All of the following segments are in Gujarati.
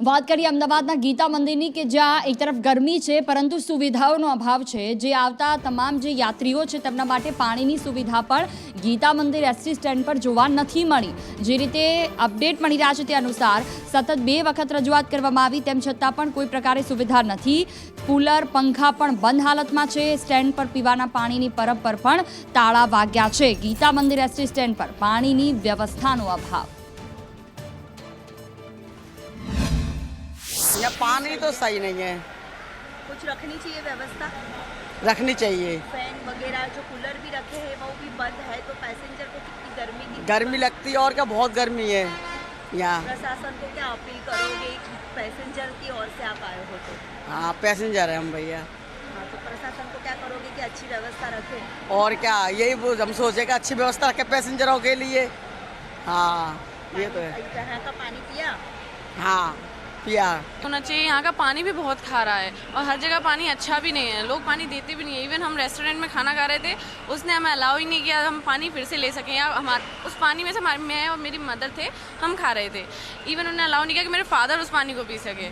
વાત કરીએ અમદાવાદના ગીતા મંદિરની કે જ્યાં એક તરફ ગરમી છે, પરંતુ સુવિધાઓનો અભાવ છે. જે આવતા તમામ જે યાત્રીઓ છે, તેમના માટે પાણીની સુવિધા પણ ગીતા મંદિર એસટી સ્ટેન્ડ પર જોવા નથી મળી. જે રીતે અપડેટ મળી રહ્યા છે તે અનુસાર સતત બે વખત રજૂઆત કરવામાં આવી, તેમ છતાં પણ કોઈ પ્રકારે સુવિધા નથી. કુલર, પંખા પણ બંધ હાલતમાં છે. સ્ટેન્ડ પર પીવાના પાણીની પરબ પર પણ તાળા વાગ્યા છે. ગીતા મંદિર એસટી સ્ટેન્ડ પર પાણીની વ્યવસ્થાનો અભાવ. यहाँ पानी तो सही नहीं है। कुछ रखनी चाहिए व्यवस्था? रखनी चाहिए। फ़ैन वगैरह जो कूलर भी रखे हैं वो भी बंद है तो पैसेंजर को कितनी गर्मी की गर्मी लगती है और क्या बहुत गर्मी है। यहाँ प्रशासन को क्या अपील करोगे पैसेंजर की ओर से आप आए हो तो? हाँ पैसेंजर है हम भैया। हाँ तो प्रशासन को क्या करोगे कि अच्छी व्यवस्था रखे? और क्या यही वो हम सोचे कि अच्छी व्यवस्था रखे पैसेंजरों के लिए। हाँ ये तो है। का पानी पिया? हाँ। पिया होना चाहिए। यहाँ का पानी भी बहुत खा रहा है और हर जगह पानी अच्छा भी नहीं है। लोग पानी देते भी नहीं है। इवन हम रेस्टोरेंट में खाना खा रहे थे, उसने हमें अलाउ ही नहीं किया। हम पानी फिर से ले सकें या हमारे, उस पानी में से हमारे, मैं और मेरी मदर थे, हम खा रहे थे। इवन उन्होंने अलाउ नहीं किया कि मेरे फादर उस पानी को पी सके।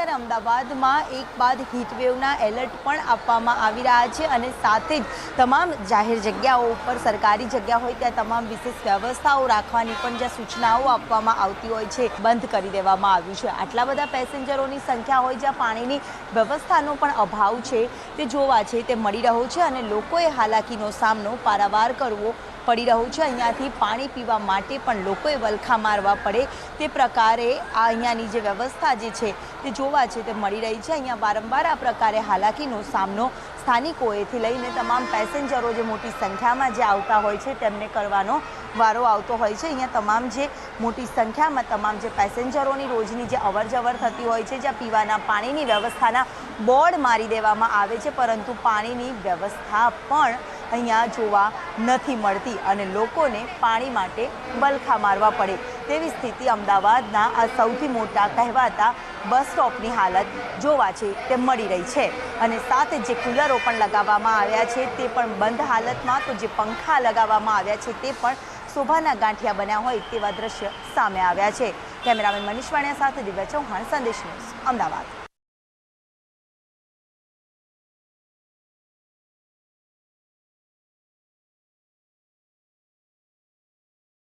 જ્યારે અમદાવાદમાં એક બાદ હીટવેવના એલર્ટ પણ આપવામાં આવી રહ્યા છે અને સાથે જ તમામ જાહેર જગ્યાઓ ઉપર સરકારી જગ્યા હોય ત્યાં તમામ વિશેષ વ્યવસ્થાઓ રાખવાની પણ જ્યાં સૂચનાઓ આપવામાં આવતી હોય છે, બંધ કરી દેવામાં આવ્યું છે. આટલા બધા પેસેન્જરોની સંખ્યા હોય જ્યાં પાણીની વ્યવસ્થાનો પણ અભાવ છે, તે જોવા છે, તે મળી રહ્યો છે અને લોકોએ હાલાકીનો સામનો પારાવાર કરવો પડી રહ્યું છે. અહીંયાથી પાણી પીવા માટે પણ લોકોએ વલખા મારવા પડે તે પ્રકારે આ અહીંયાની જે વ્યવસ્થા જે છે તે જોવા છે તે મળી રહી છે. અહીંયા વારંવાર આ પ્રકારે હાલાકીનો સામનો સ્થાનિકોએથી લઈને તમામ પેસેન્જરો જે મોટી સંખ્યામાં જે આવતા હોય છે તેમને કરવાનો વારો આવતો હોય છે. અહીંયા તમામ જે મોટી સંખ્યામાં તમામ જે પેસેન્જરોની રોજની જે અવરજવર થતી હોય છે, જ્યાં પીવાના પાણીની વ્યવસ્થાના બોર્ડ મારી દેવામાં આવે છે, પરંતુ પાણીની વ્યવસ્થા પણ અહીંયા જોવા નથી મળતી અને લોકોને પાણી માટે બલખા મારવા પડે. તેવી સ્થિતિ અમદાવાદના આ સૌથી મોટા કહેવાતા બસ સ્ટોપની હાલત જોવા છે તે મળી રહી છે. અને સાથે જે કુલરો પણ લગાવવામાં આવ્યા છે તે પણ બંધ હાલતમાં. તો જે પંખા લગાવવામાં આવ્યા છે તે પણ શોભાના ગાંઠિયા બન્યા હોય તેવા દ્રશ્ય સામે આવ્યા છે. કેમેરામેન મનીષ વાણિયા સાથે દિવ્યા ચૌહાણ, સંદેશ ન્યૂઝ, અમદાવાદ.